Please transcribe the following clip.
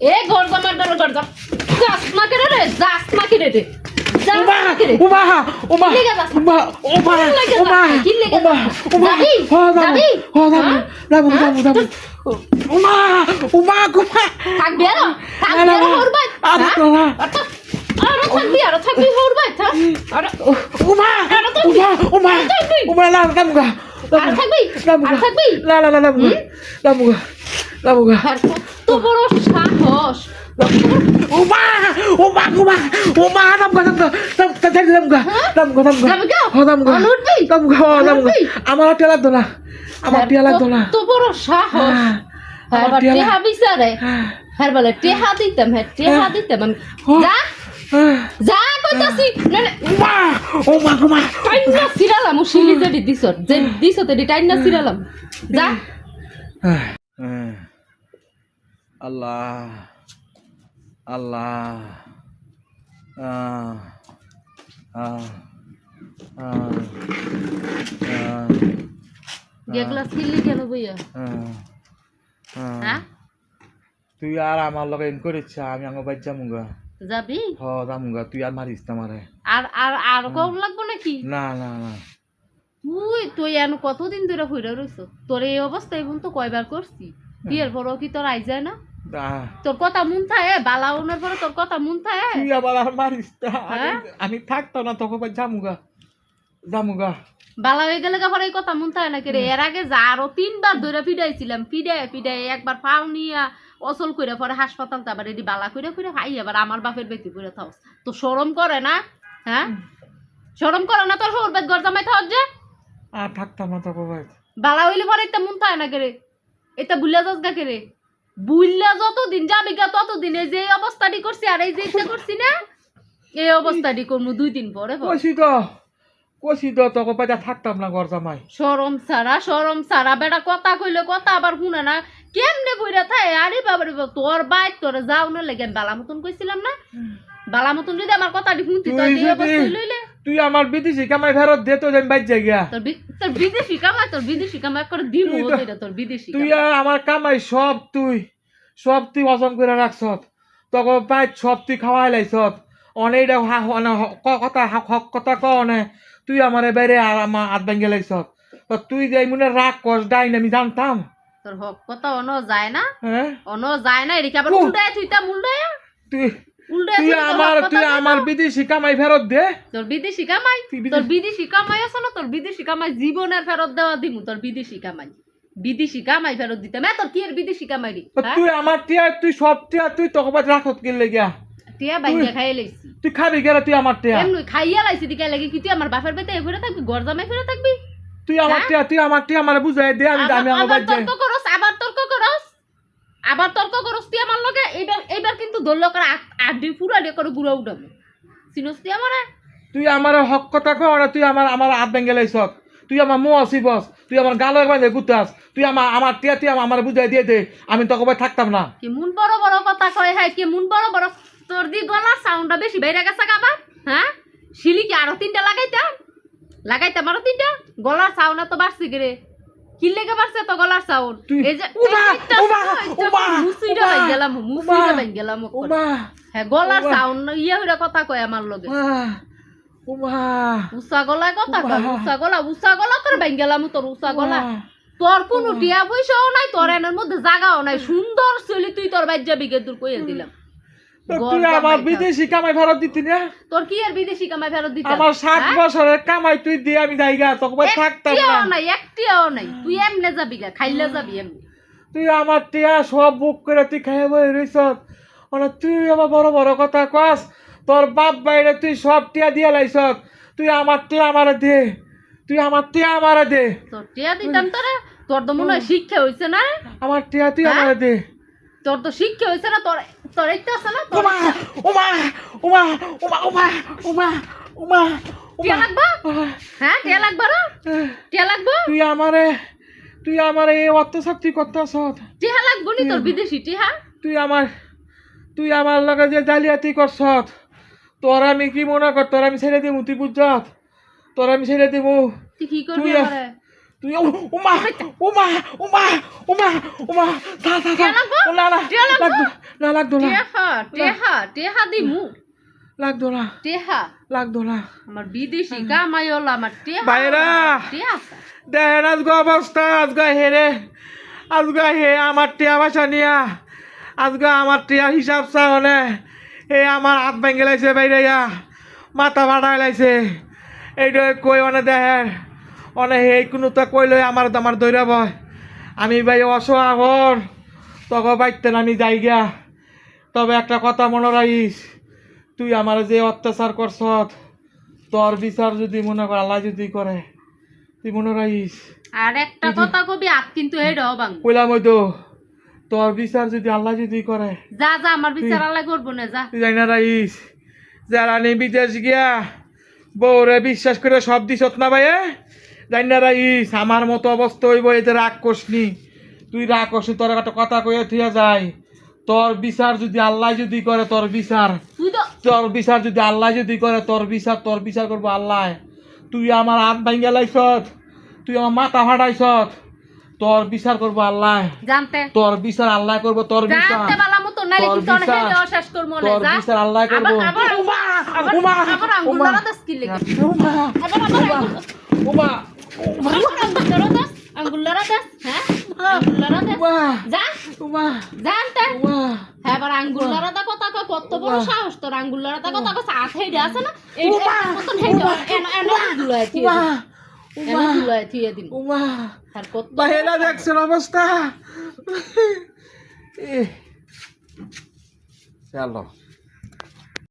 এ ঘর জামার ডর ঘর জাম যাস না কেরে রে যাস না কেরে রে উমা না উমা উমা? উমা উমা উমা উমা? উমা যাবি? হ যাব। যাবি? হ্যাঁ? যাব। হ্যাঁ? উমা উমা কুমা থাকবি আর? থাকবি আর হর ভাই আর থাকব না। আর থাকবি আর থাকবি হর ভাই থাক আর উমা উমা উমা উমা না নামগা আর থাকবি? আর থাকবি? না না না নামগা নামগা নামগা আর কত বড় সাহস। নামগা নামগা নামগা নামগা নামগা নামগা নামগা? নামগা হ আর নামগা উঠবি? আমার টিয়া লাগতো না আমার টিয়া লাগতো না কত বড় সাহস। হ্যাঁ, হ্যাঁ টিয়া বিচারে। হ্যাঁ, হ্যাঁ বলে টেহা দিতাম হ্যাঁ টেহা দিতাম। আমি হ্যাঁ। যা হ্যাঁ। যা কইতাছি না না উমা উমা উমা। টাইনা সিরালাম ও শিলি যেটি দিছত যে দিছ তেটি টাইনা সিরালাম যা। আল্লাহ আল্লাহ। হ্যাঁ? তুই আর আমার লগে এন করেছ আমি আঙ্গ বাইর যামুগা। যাবি? হ যামুগা তুই আর মারিস না মারে আর আর আর কম লাগবো নাকি? না না না। তুই তুই এন কতদিন ধরে হইরা রইছ? তোর এই অবস্থা এখন তো কয়বার করছি। বিয়ের পরও কি তোর আই যায় না? তোর কথা মন থাকে বালা ওনার পরে তোর কথা মন থাকে। তুই আবার আর মারিস আমি- হ্যাঁ? আমি না তখন বাইর যামুগা। যামুগা। বালা হয়ে গেলে পরে এই কথা মন থাকে নাকি রে? এর আগে যা আরও তিনবার ধরে ফিডাইছিলাম ফিডাই ফিডাই একবার পাও নিয়া অচল করে পরে হাসপাতাল তো আবার এটি বালা করে করে খাই আবার আমার বাপের বেটি করে থাও। তো সরম করে না? হ্যাঁ? সরম করে না তোর হোর বেদ গর জামাই থাক যে? আর থাকতাম না বাইর বালা হইলে পরে একটা মন থাকে না কেরে এটা বুল্লা যাস গা কেরে। বুল্লা যতদিন যাবি গা ততদিন এই যে অবস্থাটি করছি আর এই যে ইচ্ছা করছি না এই অবস্থাটি করব দুই দিন পরে। কষি তো কষি তো তখন বাইরে থাকতাম না ঘর জামাই। সরম সারা সরম সারা বেটা কথা কইলে কথা আবার শুনে না। কেমনে বইরা থাকে আরে বাবারে বাবা, তোর বাইক তোর যাও না লেগে বালা মতন কইছিলাম না। বালা মতন যদি আমার কথাটি শুনতি তুই এই অবস্থা লইলে তুই আমার বিদেশি কামাই ফেরত দে তো আমি বাইর গিয়া। তোর বিদেশি কামাই তোর বিদেশি কামাই করে দিব তুই তো- তোর বিদেশি তুই আমার কামাই সব তুই সব তুই অজন করে রাখছত। তখন পাই সব তুই খাওয়াই লাইছত। অনেক কথা হক হক কথা ক অনে তুই আমার বাইরে আর আমার হাত ভেঙে লাইছত। তো তুই যে মনে রাগ কর ডাইন আমি জানতাম। তোর হক কথা অন যায় না। হ্যাঁ? অন যায় না এদিকে আবার উহ। উল্টায় তুইটা উল্টায় তুই তুই আমার তুই আমার বিদেশি কামাই ফেরত দে। তোর বিদেশি কামাই? তুই তোর বিদেশি কামাই আছে না? তোর বিদেশি কামাই জীবনের ফেরত দেওয়া দিমু তোর বিদেশি কামাই। বিদেশি কামাই ফেরত দিতাম। এ তোর কি এর বিদেশি কামাই রে? তুই আমার টিয়া তুই সব টিয়া তুই তখন বাদ রাখত কিনলে গিয়া টিয়া বাইঙ্গা খাইয়ে লাইছি। তুই খাবি গেলে তুই আমার টিয়া? এমনি খাইয়া লাইছি দিকে লাগে কি? তুই আমার বাপের বেতে ঘুরে থাকবি গরজামাই ফিরে থাকবি? তুই আমার হ্যাঁ? টিয়া তুই আমার টিয়া আমার বুঝাই দে আমি আমি আমার বাদ যাই তর্ক করস আবার তর্ক করস আবার তর্ক করস তুই আমার লগে এইবার এইবার কিন্তু দোল্ল করে আড্ডি পুরা ডে করে গুড়া উঠাবো চিনস তুই আমার তুই আমার হক কথা কও না তুই আমার আমার হাত ভেঙে লাইছত তুই আমার মুখ আসি বস তুই আমার গালো একবার গুতাস তুই আমার আমার টিয়া তুই আমার বুঝাই দিয়ে দে আমি তোকে ভাই থাকতাম না। কি মুন বড় বড় কথা কয় হ্যাঁ কি মুন বড় বড় তোর দি গলার সাউন্ডটা বেশি বাইরে গেছে কাবা হ্যাঁ? শিলি কি আরও তিনটা লাগাইতাম। লাগাইতাম আরও তিনটা গলার সাউন্ড তো বাড়ছে গেরে কি লেগে বাড়ছে তো গলার সাউন্ড এই যে মুসিটা গেলাম মুসিটা বাইন গেলাম হ্যাঁ গলার সাউন্ড ইয়ে হইরা কথা কয় আমার লগে। উষা গলায় কথা কয়। উষা গলা উষা গলা তোর বাইন গেলাম তোর উষা গলা। তোর কোনো টিয়া পয়সাও নাই তোর এনের মধ্যে জাগাও নাই। সুন্দর চলি তুই তোর বাইর যাবি গে দূর কইয়া দিলাম। তুই আমার বিদেশি কামাই ফেরত দিতি না? তোর কি আর বিদেশি কামাই ফেরত দিতে? আমার সাত বছরের কামাই তুই দিয়ে আমি যাইগা তোকে থাকতাম না। নাই একটিও নাই। তুই এমনে যাবি গা খাইলে যাবি এমনি। তুই আমার টিয়া সব বুক করে তুই খাইয়া বই রইছ মানে তুই আমার বড় বড় কথা কস তোর বাপ বাইরে তুই সব টিয়া দিয়ে লাইছ তুই আমার টিয়া আমারে দে তুই আমার টিয়া আমারে দে। তোর টিয়া দিতাম তোরে তোর তো মনে হয় শিক্ষা হইছে না? আমার টিয়া তুই হ্যাঁ? আমারে দে। তোর তো শিক্ষা হইছে না তোর তোর আছে না তোর উমা উমা উমা উমা টিয়া উমা। লাগবা? হ্যাঁ টিয়া লাগবা রে? টিয়া লাগবো? তুই আমারে তুই আমারে এই অত্যাচার তুই করতেছ টিয়া লাগবো নি তোর বিদেশি টিয়া তুই আমার তুই আমার লগে যে জালিয়াতি করছ তোর আমি কি মনে কর তোর আমি ছেড়ে দিমু তুই বুঝছত তোর আমি ছেড়ে তুই কি করবি তুই- উমা উমা উমা উমা উমা থা থা থা? না না লাগতো না লাগতো না। টেহা টেহা টেহা দিমু। লাগতো না। টেহা লাগতো না। আমার বিদেশি আমার টেহা বাইরা। টেহা দেখেন আজকে অবস্থা আজকে হেরে আজকে হে আমার টিয়া বাসা নিয়া। আজকে আমার টিয়া হিসাব চাওনে। হে আমার হাত ভেঙে লাইছে বাইরে মাথা ভাড়াই লাইছে। এইটা কই মানে দেখেন। অনে হে কোনো তা কই লই আমার আমার দৈরা আমি ভাই অসহাগর তখন বাইতেন আমি যাই গিয়া। তবে একটা কথা মনে রাখিস তুই আমার যে অত্যাচার করছ তোর বিচার যদি মনে কর আল্লাহ যদি করে। তুই মনে রাখিস? আর একটা কথা কবি আত কিন্তু হেডাও বাং কইলাম ওই তো তোর বিচার যদি আল্লাহ যদি করে। যা যা আমার বিচার আল্লাহ করব না যা। তুই জানি না রাইস যারা নি বিদেশ গিয়া বউরে বিশ্বাস করে সব দিছত না ভাই জানি না রাইস আমার মতো অবস্থা হইব এতে রাগ করসনি তুই রাগ করছি তোর একটা কথা কইয়া থিয়া যায় তোর বিচার যদি আল্লাহ যদি করে তোর বিচার। তোর বিচার যদি আল্লাহ যদি করে তোর বিচার তোর বিচার করব আল্লাহ। তুই আমার হাত ভাঙ্গা লাইছত তুই আমার মাথা ফাটাইছত তোর বিচার করব আল্লাহ। তোর বিচার আল্লাহ করব তোর বিচার। তোর বিচার। আল্লাহ করব আবার আবার উমা, আবার উমা, আবার আঙ্গুল উমা, লড়াতে স্কিল লেগে উমা, আবার আবার আঙ্গুল- উমা, আবার আঙ্গুল লড়াতে আঙ্গুল লড়াতে হ্যাঁ আঙ্গুল লড়াতে উমা, যা উমা, জানতে হ্যাঁ কথা কয় কত বড় সাহস তোর? আঙ্গুল লড়াতে কথা কয় হেডে আছে না? এই মতন হেডে এনে দিন। এনে। আর কত বাহেরা দেখছেন অবস্থা? চলো।